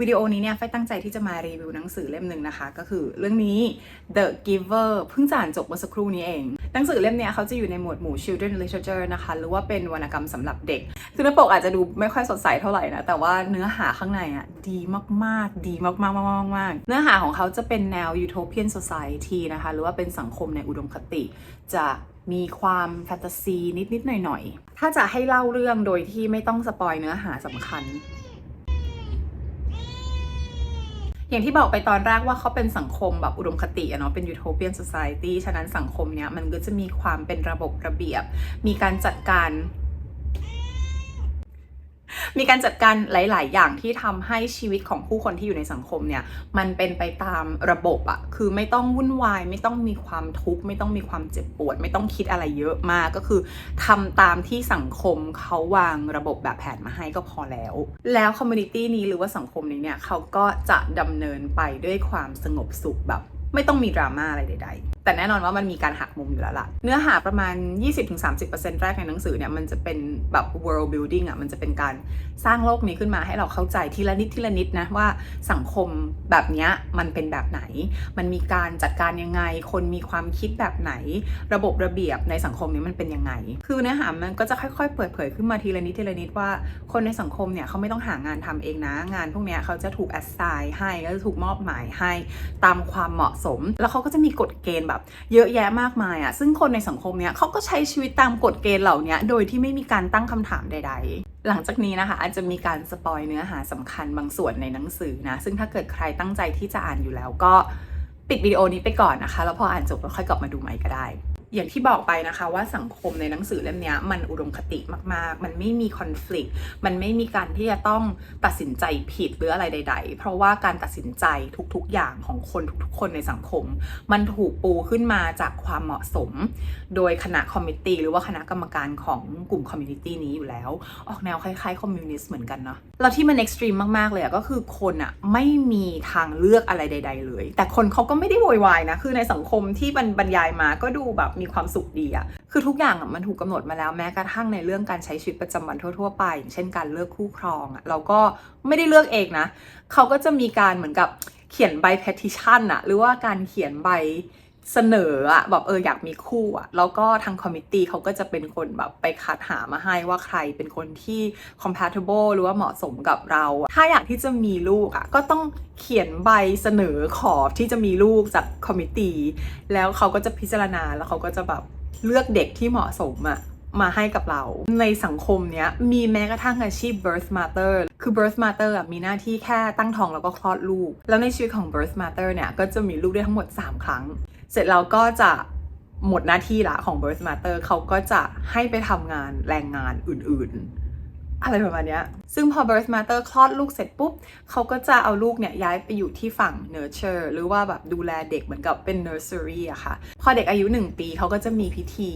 วิดีโอนี้เนี่ยไฟตั้งใจที่จะมารีวิวหนังสือเล่มหนึ่งนะคะ ก็คือเรื่องนี้ The Giver เพิ่งจะอ่านจบเมื่อสักครู่นี้เอง หนังสือเล่มเนี้ยเขาจะอยู่ในหมวดหมู่ Children Literature นะคะ หรือว่าเป็นวรรณกรรมสำหรับเด็ก คือหน้าปกอาจจะดูไม่ค่อยสดใสเท่าไหร่นะ แต่ว่าเนื้อหาข้างในอะดีมากๆ ดีมากๆมากๆมากๆเนื้อหาของเขาจะเป็นแนว Utopian Society นะคะ หรือว่าเป็นสังคมในอุดมคติจะมีความแฟนตาซีนิด ๆ หน่อย ๆ ถ้าจะให้เล่าเรื่องโดยที่ไม่ต้องสปอยเนื้อหาสำคัญ อย่างที่บอกไปตอนแรกว่าเขาเป็นสังคมแบบอุดมคติอะเนาะเป็น utopian society ฉะนั้นสังคมเนี้ยมันก็จะมีความเป็นระบบระเบียบ มีการจัดการ มีการจัดการหลาย ๆ อย่างที่ทำให้ชีวิตของผู้คนที่อยู่ในสังคมเนี่ยมันเป็นไปตามระบบอะคือไม่ต้องวุ่นวาย ไม่ต้องมีความทุกข์ไม่ต้องมีความเจ็บปวด ไม่ต้องคิดอะไรเยอะมากก็คือทำตามที่สังคมเขาวางระบบแบบแผนมาให้ก็พอแล้ว แล้วคอมมูนิตี้นี้หรือว่าสังคมนี้เนี่ยเขาก็จะดำเนินไปด้วยความสงบสุขแบบ ไม่ต้องมีดราม่าอะไรใด ๆแต่แน่นอนว่ามันมีการหักมุมอยู่แล้วล่ะ เนื้อหาประมาณ 20-30%แรกในหนังสือเนี่ยมันจะเป็นแบบ world building อะมันจะเป็นการสร้างโลกนี้ขึ้นมาให้เราเข้าใจทีละนิดทีละนิดนะว่าสังคมแบบเนี้ยมันเป็นแบบไหน มันมีการจัดการยังไง คนมีความคิดแบบไหน ระบบระเบียบในสังคมนี้มันเป็นยังไง คือเนื้อหามันก็จะค่อยๆ เปิดเผยขึ้นมาทีละนิดทีละนิดว่า คนในสังคมเนี่ยเขาไม่ต้องหางานทำเองนะ งานพวกเนี้ยเขาจะถูก assign ให้ก็จะถูกมอบหมายให้ตามความเหมาะสม แล้วเขาก็จะมีกฎเกณฑ์แบบเยอะแยะมากมายอะ่ะซึ่งคนในสังคมเนี้ยเขาก็ใช้ชีวิตตามกฎเกณฑ์เหล่านี้โดยที่ไม่มีการตั้งคำถามใด ๆหลังจากนี้นะคะอาจจะมีการสปอยเนื้อหาสำคัญบางส่วนในหนังสือนะ ซึ่งถ้าเกิดใครตั้งใจที่จะอ่านอยู่แล้วก็ปิดวิดีโอนี้ไปก่อนนะคะ แล้วพออ่านจบแล้วค่อยกลับมาดูใหม่ก็ได้ อย่างที่บอกไปนะคะว่าสังคมในหนังสือเล่มนี้มันอุดมคติมากๆ มันไม่มีคอน FLICT มันไม่มีการที่จะต้องตัดสินใจผิดหรืออะไรใด ๆ เพราะว่าการตัดสินใจทุกๆอย่างของคนทุกๆ คนในสังคม มันถูกปูขึ้นมาจากความเหมาะสม โดยคณะคอมมิตี้หรือว่าคณะกรรมการของกลุ่มคอมมิตี้นี้อยู่แล้ว ออกแนวคล้ายๆคอมมิวนิสต์เหมือนกันเนาะแล้วที่มันเอ็กซ์ตรีมมากๆเลยอะก็คือคนอะไม่มีทางเลือกอะไรใด ๆ เลย แต่คนเขาก็ไม่ได้โวยวายนะคือในสังคมที่บรรยายมาก็ดูแบบมีความสุขดีอะคือทุกอย่างอะมันถูกกาหนดมาแล้วแม้กระทั่งในเรื่องการใช้ชีวิตประจำวันทั่ว ๆ ไป อย่างเช่นการเลือกคู่ครองอะเราก็ไม่ได้เลือกเองนะ เขาก็จะมีการเหมือนกับเขียนใบ petition อะหรือว่าการเขียนใบ เสนออะแบบเอออยากมีคู่อะแล้วก็ทางคอมมิตี้เขาก็จะเป็นคนแบบไปคัดหามาให้ว่าใครเป็นคนที่ compatible หรือว่าเหมาะสมกับเราอะถ้าอยากที่จะมีลูกอะก็ต้องเขียนใบเสนอขอที่จะมีลูกจากคอมมิตี้แล้วเขาก็จะพิจารณาแล้วเขาก็จะแบบเลือกเด็กที่เหมาะสมอะมาให้กับเรา ในสังคมเนี้ยมีแม้กระทั่งอาชีพ birth mother คือ birth mother อะมีหน้าที่แค่ตั้งท้องแล้วก็คลอดลูก แล้วในชีวิตของ birth mother เนี่ยก็จะมีลูกได้ทั้งหมด 3 ครั้ง เสร็จแล้วก็จะหมดหน้าที่ละของ birth matter เขาก็จะให้ไปทำงานแรงงานอื่นๆ อะไรประมาณนี้ซึ่งพอ birth matter คลอดลูกเสร็จปุ๊บ เขาก็จะเอาลูกเนี่ยย้ายไปอยู่ที่ฝั่ง nurture หรือว่าแบบดูแลเด็กเหมือนกับเป็น nursery อะค่ะ พอเด็กอายุ 1 ปีเขาก็จะมีพิธี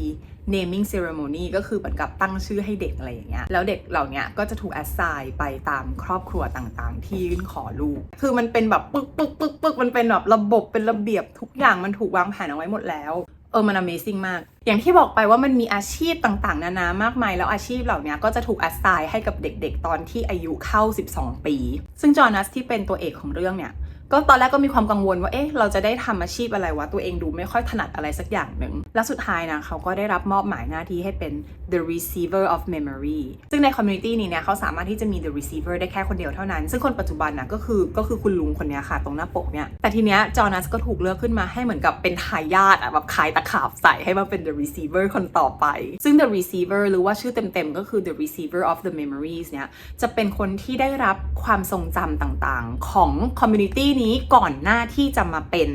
naming ceremony ก็คือเหมือนกับตั้งชื่อให้เด็กอะไรอย่างเงี้ย แล้วเด็กเหล่านี้ก็จะถูก assign ไปตามครอบครัวต่างๆ ที่ยื่นขอลูก คือมันเป็นแบบปึ๊กปึ๊กปึ๊กปึ๊กมันเป็นแบบระบบเป็นระเบียบทุกอย่างมันถูกวางแผนเอาไว้หมดแล้ว เออ มัน Amazing มาก อย่างที่บอกไปว่ามันมีอาชีพต่างๆ นานามากมาย แล้วอาชีพเหล่านี้ก็จะถูก assign ให้กับเด็กๆ ตอนที่อายุเข้า 12 ปี ซึ่งจอนัสที่เป็นตัวเอกของเรื่องเนี่ย ก็ตอนแรกก็มีความกังวลว่า เอ๊ะ เราจะได้ทำอาชีพอะไรวะ ตัวเองดูไม่ค่อยถนัดอะไรสักอย่างหนึ่ง แล้วสุดท้ายนะ เขาก็ได้รับมอบหมายหน้าที่ให้เป็น the receiver of memory ซึ่งใน community นี้เนี่ยเขาสามารถที่จะมี the receiver ได้แค่คนเดียวเท่านั้น ซึ่งคนปัจจุบันนะก็คือก็คือคุณลุงคนนี้ค่ะ ตรงหน้าปกเนี่ย แต่ทีเนี้ยจอนัสก็ถูกเลือกขึ้นมาให้เหมือนกับเป็นทายาทอะแบบขายตะขาบใส่ให้มาเป็น the receiver คนต่อไป ซึ่ง the receiver หรือว่าชื่อเต็มๆก็คือ the receiver of the memories เนี่ยจะเป็นคนที่ได้รับความทรงจำต่างๆ ของ community นี้นี้ก่อนหน้าที่จะมาเป็น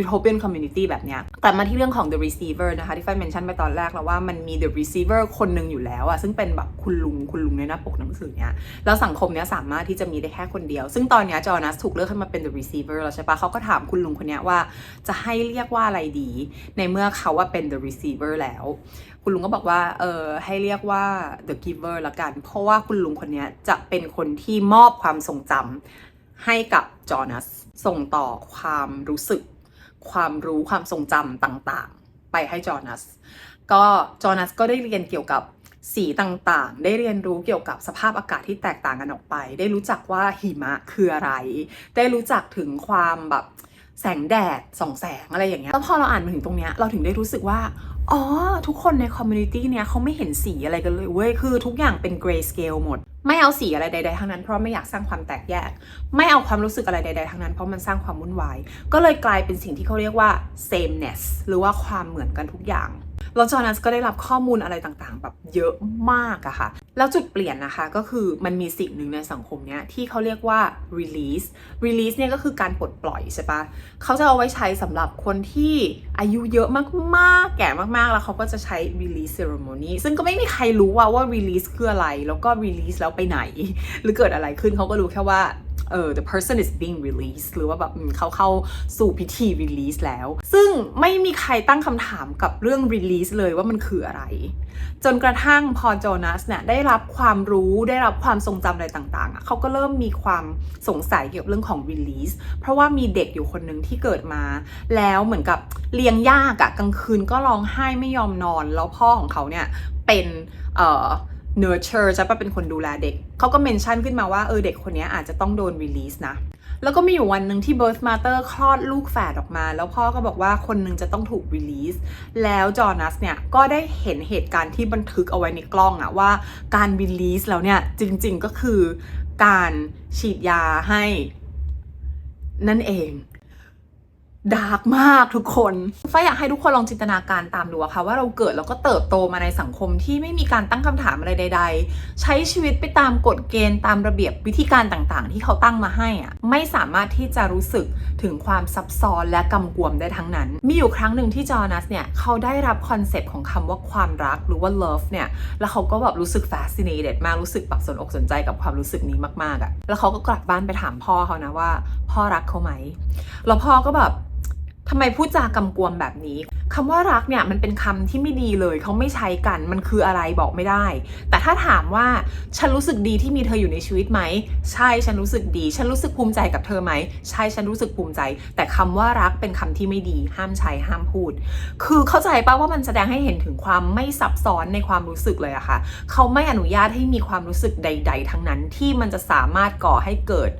utopian community แบบเนี้ยกลับมาที่เรื่องของ the receiver นะคะ ที่ไฟเมนชั่นไปตอนแรกแล้วว่ามันมี the receiver คนหนึ่งอยู่แล้วอะซึ่งเป็นแบบคุณลุงคุณลุงในหน้าปกหนังสือเนี้ย แล้วสังคมเนี้ยสามารถที่จะมีได้แค่คนเดียว ซึ่งตอนเนี้ยจอนัสถูกเลือกขึ้นมาเป็น the receiver แล้วใช่ปะเขาก็ถามคุณลุงคนเนี้ยว่าจะให้เรียกว่าอะไรดี ในเมื่อเขาว่าเป็น the receiver แล้ว คุณลุงก็บอกว่าเออให้เรียกว่า the giver ละกัน เพราะว่าคุณลุงคนเนี้ยจะเป็นคนที่มอบความทรงจำ ให้กับจอนัส ส่งต่อความรู้สึก ความรู้ความทรงจำต่างๆ ไปให้จอนัส ก็จอนัสก็ได้เรียนเกี่ยวกับสีต่างๆ ได้เรียนรู้เกี่ยวกับสภาพอากาศที่แตกต่างกันออกไป ได้รู้จักว่าหิมะคืออะไร ได้รู้จักถึงความแบบแสงแดดส่องแสงอะไรอย่างเงี้ยแล้วพอเราอ่านมาถึงตรงเนี้ยเราถึงได้รู้สึกว่า อ๋อ ทุกคนในคอมมูนิตี้เนี้ยเขาไม่เห็นสีอะไรกันเลยเว้ย คือทุกอย่างเป็นเกรย์สเกลหมด ไม่เอาสีอะไรใด ๆ ทั้งนั้นเพราะไม่อยากสร้างความแตกแยก ไม่เอาความรู้สึกอะไรใด ๆ ทั้งนั้นเพราะมันสร้างความวุ่นวาย ก็เลยกลายเป็นสิ่งที่เขาเรียกว่า sameness หรือว่าความเหมือนกันทุกอย่าง แล้วจอนัสก็ได้รับข้อมูลอะไรต่างๆ แบบเยอะมากอะค่ะ แล้วจุดเปลี่ยนนะคะก็คือมันมีสิ่งหนึ่งในสังคมเนี้ยที่เขาเรียกว่า release release เนี่ยก็คือการปลดปล่อยใช่ปะเขาจะเอาไว้ใช้สำหรับคนที่อายุเยอะมากๆ แก่มากๆ แล้วเขาก็จะใช้ release ceremony ซึ่งก็ไม่มีใครรู้ว่าว่า release คืออะไร แล้วก็ release แล้วไปไหน หรือเกิดอะไรขึ้นเขาก็รู้แค่ว่า เออ the person is being released หรือว่าแบบเขาเข้าสู่พิธี release แล้ว ซึ่งไม่มีใครตั้งคำถามกับเรื่อง release เลยว่ามันคืออะไร จนกระทั่งพอโจนัสเนี่ยได้รับความรู้ได้รับความทรงจำอะไรต่างๆ เขาก็เริ่มมีความสงสัยเกี่ยวกับเรื่องของ release เพราะว่ามีเด็กอยู่คนหนึ่งที่เกิดมา แล้วเหมือนกับเลี้ยงยากอะกลางคืนก็ร้องไห้ไม่ยอมนอน แล้วพ่อของเขาเนี่ยเป็นเอ่อ nurture จะปะเป็นคนดูแลเด็ก เขาก็เมนชั่นขึ้นมาว่าเออเด็กคนนี้อาจจะต้องโดน release นะ แล้วก็มีอยู่วันหนึ่งที่ birth mother คลอดลูกแฝดออกมา แล้วพ่อก็บอกว่าคนหนึ่งจะต้องถูก release แล้วจอนัสเนี่ย ก็ได้เห็นเหตุการณ์ที่บันทึกเอาไว้ในกล้องอะว่าการ release แล้วเนี่ย จริงๆก็คือการฉีดยาให้นั่นเอง ดาร์กมากทุกคนฝ้าอยากให้ทุกคนลองจินตนาการตามดูอะค่ะว่าเราเกิดแล้วก็เติบโตมาในสังคมที่ไม่มีการตั้งคำถามอะไรใด ๆ ใช้ชีวิตไปตามกฎเกณฑ์ตามระเบียบวิธีการต่างๆ ที่เขาตั้งมาให้อะไม่สามารถที่จะรู้สึกถึงความซับซ้อนและกำกวมได้ทั้งนั้น มีอยู่ครั้งหนึ่งที่จอนัสเนี่ยเขาได้รับคอนเซปต์ของคำว่าความรักหรือว่า love เนี่ยแล้วเขาก็แบบรู้สึก fascinated มากรู้สึกแบบสนอกสนใจกับความรู้สึกนี้มากๆอะแล้วเขาก็กลับบ้านไปถามพ่อเขานะว่า พ่อรักเขาไหมแล้วพ่อก็แบบ ทำไมพูดจากำกวมแบบนี้คำว่ารักเนี่ยมันเป็นคำที่ไม่ดีเลยเขาไม่ใช้กันมันคืออะไรบอกไม่ได้ แต่ถ้าถามว่าฉันรู้สึกดีที่มีเธออยู่ในชีวิตไหม ใช่ฉันรู้สึกดี ฉันรู้สึกภูมิใจกับเธอไหม ใช่ฉันรู้สึกภูมิใจ แต่คำว่ารักเป็นคำที่ไม่ดี ห้ามใช้ห้ามพูด คือเข้าใจป่าว่ามันแสดงให้เห็นถึงความไม่ซับซ้อนในความรู้สึกเลยอะค่ะเขาไม่อนุญาตให้มีความรู้สึกใด ๆ ทั้งนั้นที่มันจะสามารถก่อให้เกิด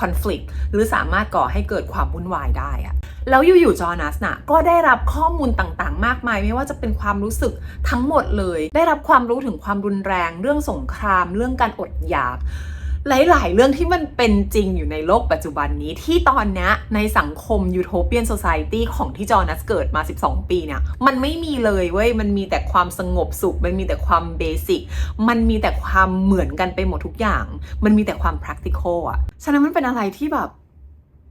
คอน FLICT หรือสามารถก่อให้เกิดความวุ่นวายได้อะแล้วอยู่ๆจอนัสน่ะก็ได้รับข้อมูลต่างๆ มากมาย ไม่ว่าจะเป็นความรู้สึกทั้งหมดเลย ได้รับความรู้ถึงความรุนแรง เรื่องสงคราม เรื่องการอดอยาก หลาย ๆ เรื่องที่มันเป็นจริงอยู่ในโลกปัจจุบันนี้ที่ตอนนี้ในสังคมยูโทเปียนโซซ i ตี้ของที่จอนัสเกิดมา 12 ปีเนี่ย มันไม่มีเลยเว้ย มันมีแต่ความสงบสุข มันมีแต่ความเบสิก มันมีแต่ความเหมือนกันไปหมดทุกอย่าง มันมีแต่ความ practical อะฉะนั้นมันเป็นอะไรที่แบบ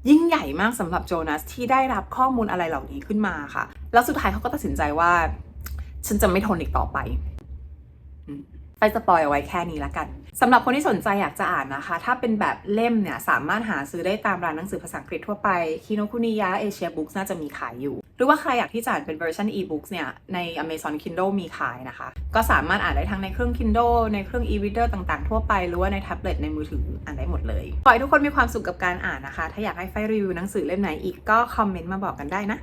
ยิ่งใหญ่มากสำหรับโจนัสที่ได้รับข้อมูลอะไรเหล่านี้ขึ้นมาค่ะ แล้วสุดท้ายเขาก็ตัดสินใจว่า ฉันจะไม่ทนอีกต่อไป ไปสปอยเอาไว้แค่นี้ละกันสำหรับคนที่สนใจอยากจะอ่านนะคะ ถ้าเป็นแบบเล่มเนี่ย สามารถหาซื้อได้ตามร้านหนังสือภาษาอังกฤษทั่วไปคิโนคุนิยะเอเชียบุ๊กน่าจะมีขายอยู่ หรือว่าใครอยากที่จะอ่านเป็นเวอร์ชัน e-books เนี่ย ใน Amazon Kindle มีขายนะคะ ก็สามารถอ่านได้ทั้งในเครื่อง Kindle ในเครื่อง e-reader ต่างๆ ทั่วไป หรือว่าในแท็บเล็ตในมือถืออ่านได้หมดเลย ขอให้ทุกคนมีความสุขกับการอ่านนะคะ ถ้าอยากให้ไฟรีวิวหนังสือเล่มไหนอีกก็คอมเมนต์มาบอกกันได้นะ